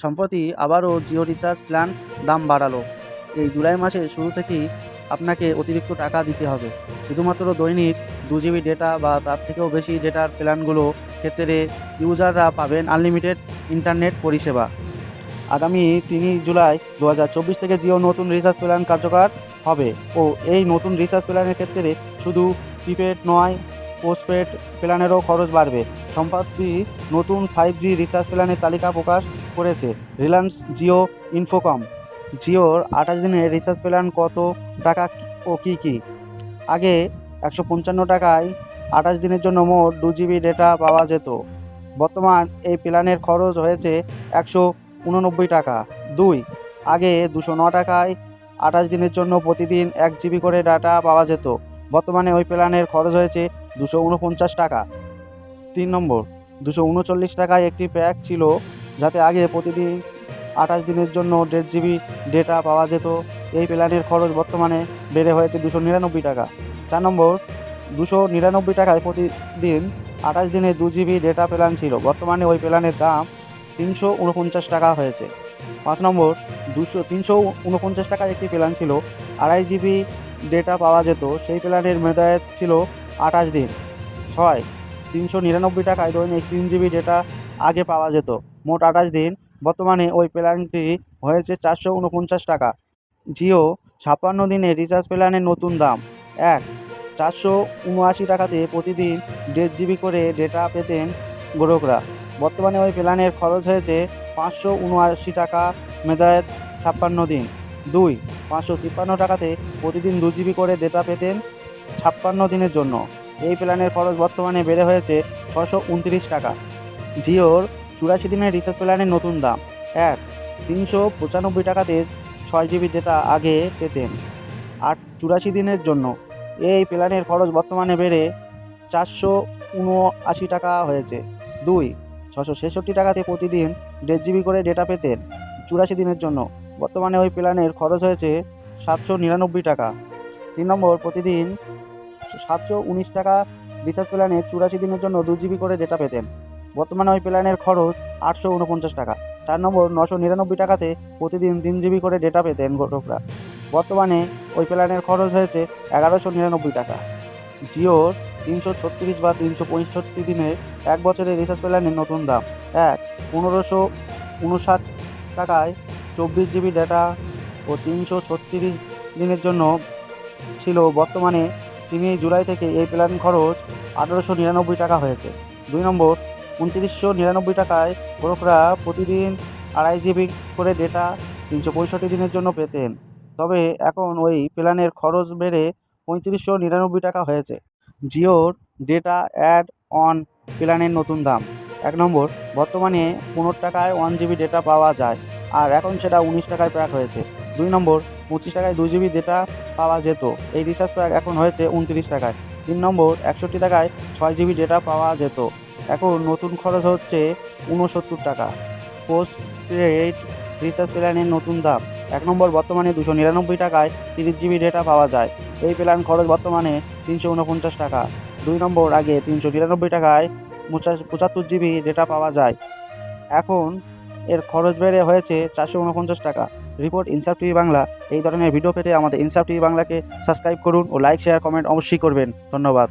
সম্প্রতি আবারও Jio recharge plan দাম বাড়ালো। এই জুলাই মাসের শুরু থেকেই আপনাকে অতিরিক্ত টাকা দিতে হবে। শুধুমাত্র দৈনিক দু জিবি ডেটা বা তার থেকেও বেশি ডেটার প্ল্যানগুলো ক্ষেত্রে ইউজাররা পাবেন আনলিমিটেড ইন্টারনেট পরিষেবা। আগামী তিনই জুলাই দু হাজার চব্বিশ থেকে জিও নতুন রিচার্জ প্ল্যান কার্যকর হবে ও এই নতুন রিচার্জ প্ল্যানের ক্ষেত্রে শুধু প্রিপেড নয় পোস্টপেড প্ল্যানেরও খরচ বাড়বে। সম্প্রতি নতুন ফাইভ জি রিচার্জ প্ল্যানের তালিকা প্রকাশ করেছে রিলায়েন্স জিও ইনফোকম জিওর আঠাশ দিনের রিচার্জ প্ল্যান কত টাকা ও কী কী? আগে একশো পঞ্চান্ন টাকায় আঠাশ দিনের জন্য মোট দু জিবি ডেটা পাওয়া যেত। বর্তমান এই প্ল্যানের খরচ হয়েছে একশো উননব্বই টাকা। দুই, আগে দুশো ন টাকায় আঠাশ দিনের জন্য প্রতিদিন এক জিবি করে ডাটা পাওয়া যেত। বর্তমানে ওই প্ল্যানের খরচ হয়েছে দুশো উনপঞ্চাশ টাকা। তিন নম্বর, দুশো উনচল্লিশ টাকায় একটি প্যাক ছিল যাতে আগে প্রতিদিন আঠাশ দিনের জন্য দেড় জিবি ডেটা পাওয়া যেত। এই প্ল্যানের খরচ বর্তমানে বেড়ে হয়েছে দুশো নিরানব্বই টাকা। চার নম্বর, দুশো নিরানব্বই টাকায় প্রতিদিন আঠাশ দিনে দু জিবি ডেটা প্ল্যান ছিল। বর্তমানে ওই প্ল্যানের দাম তিনশো উনপঞ্চাশ টাকা হয়েছে। পাঁচ নম্বর, দুশো, তিনশো উনপঞ্চাশ টাকার একটি প্ল্যান ছিল, আড়াই জিবি ডেটা পাওয়া যেত। সেই প্ল্যানের মেয়াদ ছিল আঠাশ দিন। ছয়, তিনশো নিরানব্বই টাকায় দৈনিক তিন জিবি ডেটা আগে পাওয়া যেত। মোট আঠাশ দিন, বর্তমানে ওই প্ল্যানটি হয়েছে চারশো উনপঞ্চাশ টাকা। জিও, ছাপ্পান্ন দিনে রিচার্জ প্ল্যানের নতুন দাম। এক, চারশো উনআশি টাকাতে প্রতিদিন দেড় জিবি করে ডেটা পেতেন গ্রাহকরা। বর্তমানে ওই প্ল্যানের খরচ হয়েছে পাঁচশো উনআশি টাকা মেয়াদ ছাপ্পান্ন দিন। দুই, পাঁচশো তিপ্পান্ন টাকাতে প্রতিদিন দু জিবি করে ডেটা পেতেন ছাপ্পান্ন দিনের জন্য। এই প্ল্যানের খরচ বর্তমানে বেড়ে হয়েছে ছশো উনত্রিশ টাকা। জিওর চুরাশি দিনের রিচার্জ প্ল্যানের নতুন দাম। এক, তিনশো পঁচানব্বই টাকাতে ছয় জিবি ডেটা আগে পেতেন। আর চুরাশি দিনের জন্য। এই প্ল্যানের খরচ বর্তমানে বেড়ে চারশো উনআশি টাকা হয়েছে। দুই ছশো ছেষট্টি টাকাতে প্রতিদিন দেড় জিবি করে ডেটা পেতেন। চুরাশি দিনের জন্য। বর্তমানে ওই প্ল্যানের খরচ হয়েছে সাতশো নিরানব্বই টাকা। তিন নম্বর প্রতিদিন সাতশো উনিশ টাকা রিচার্জ প্ল্যানে চুরাশি দিনের জন্য দু জিবি করে ডেটা পেতেন। বর্তমানে ওই প্ল্যানের খরচ আটশো উনপঞ্চাশ টাকা। চার নম্বর নশো নিরানব্বই টাকাতে প্রতিদিন তিন জিবি করে ডেটা পেতেন গ্রাহকরা বর্তমানে ওই প্ল্যানের খরচ হয়েছে এগারোশো নিরানব্বই টাকা। জিওর তিনশো ছত্রিশ বা তিনশো পঁয়ষট্টি দিনের এক বছরের রিচার্জ প্ল্যানের নতুন দাম। এক, পনেরোশো উনষাট টাকায় চব্বিশ জিবি ডেটা ও তিনশো ছত্রিশ দিনের জন্য ছিল। বর্তমানে তিনই জুলাই থেকে এই প্ল্যান খরচ আঠারোশো নিরানব্বই টাকা হয়েছে। দুই নম্বর, উনত্রিশশো নিরানব্বই টাকায় গ্রাহকরা প্রতিদিন আড়াই জিবি করে ডেটা তিনশো পঁয়ষট্টি দিনের জন্য পেতেন। তবে এখন ওই প্ল্যানের খরচ বেড়ে পঁয়ত্রিশশো নিরানব্বই টাকা হয়েছে। জিওর ডেটা অ্যাড অন প্ল্যানের নতুন দাম। এক নম্বর, বর্তমানে পনেরো টাকায় ওয়ান জিবি ডেটা পাওয়া যায়, আর এখন সেটা উনিশ টাকায় প্যাক হয়েছে। দুই নম্বর, পঁচিশ টাকায় দুই জিবি ডেটা পাওয়া যেত। এই রিচার্জ প্যাক এখন হয়েছে উনত্রিশ টাকায়। তিন নম্বর, একষট্টি টাকায় ছয় জিবি ডেটা পাওয়া যেত। এখন নতুন খরচ হচ্ছে ঊনসত্তর টাকা। পোস্ট পেড রিচার্জ প্ল্যানের নতুন দাম। এক নম্বর, বর্তমানে দুশো নিরানব্বই টাকায় তিরিশ জিবি ডেটা পাওয়া যায়। এই প্ল্যান খরচ বর্তমানে তিনশো উনপঞ্চাশ টাকা। দুই নম্বর, আগে তিনশো নিরানব্বই টাকায় পঁচাত্তর জিবি ডেটা পাওয়া যায়। এখন এর খরচ বেড়ে হয়েছে চারশো উনপঞ্চাশ টাকা। রিপোর্ট ইনসাফ টিভি বাংলা। এই ধরনের ভিডিও পেতে আমাদের ইনসাফ টিভি বাংলাকে সাবস্ক্রাইব করুন ও লাইক, শেয়ার, কমেন্ট অবশ্যই করবেন। ধন্যবাদ।